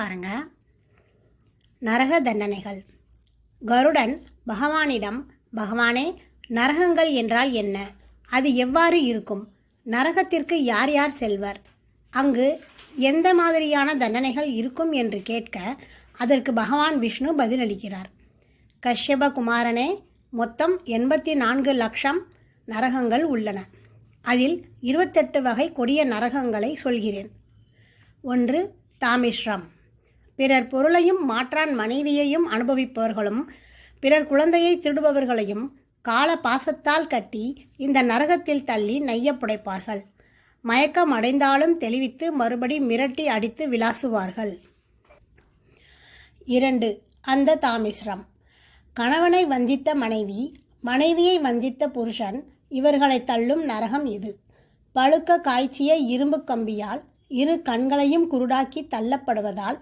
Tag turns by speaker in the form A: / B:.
A: பாருங்க. நரக தண்டனைகள். கருடன் பகவானிடம் பகவானே நரகங்கள் என்றால் என்ன? அது எவ்வாறு இருக்கும்? நரகத்திற்கு யார் யார் செல்வர்? அங்கு எந்த மாதிரியான தண்டனைகள் இருக்கும் என்று கேட்க அதற்கு பகவான் விஷ்ணு பதிலளிக்கிறார். கஷ்யப குமாரனே மொத்தம் எண்பத்தி நான்கு லட்சம் நரகங்கள் உள்ளன. அதில் இருபத்தெட்டு வகை கொடிய நரகங்களை சொல்கிறேன். ஒன்று தாமிஸ்ரம் பிறர் பொருளையும் மாற்றான் மனைவியையும் அனுபவிப்பவர்களும் பிறர் குழந்தையை திருடுபவர்களையும் கால பாசத்தால் கட்டி இந்த நரகத்தில் தள்ளி நைய புடைப்பார்கள். மயக்கம் அடைந்தாலும் தெளிவித்து மறுபடி மிரட்டி அடித்து விளாசுவார்கள் இரண்டு அந்த தாமிஸ்ரம். கணவனை வந்தித்த மனைவி மனைவியை வந்தித்த புருஷன் இவர்களை தள்ளும் நரகம் இது. பழுக்க காய்ச்சிய இரும்பு கம்பியால் இரு கண்களையும் குருடாக்கி தள்ளப்படுவதால்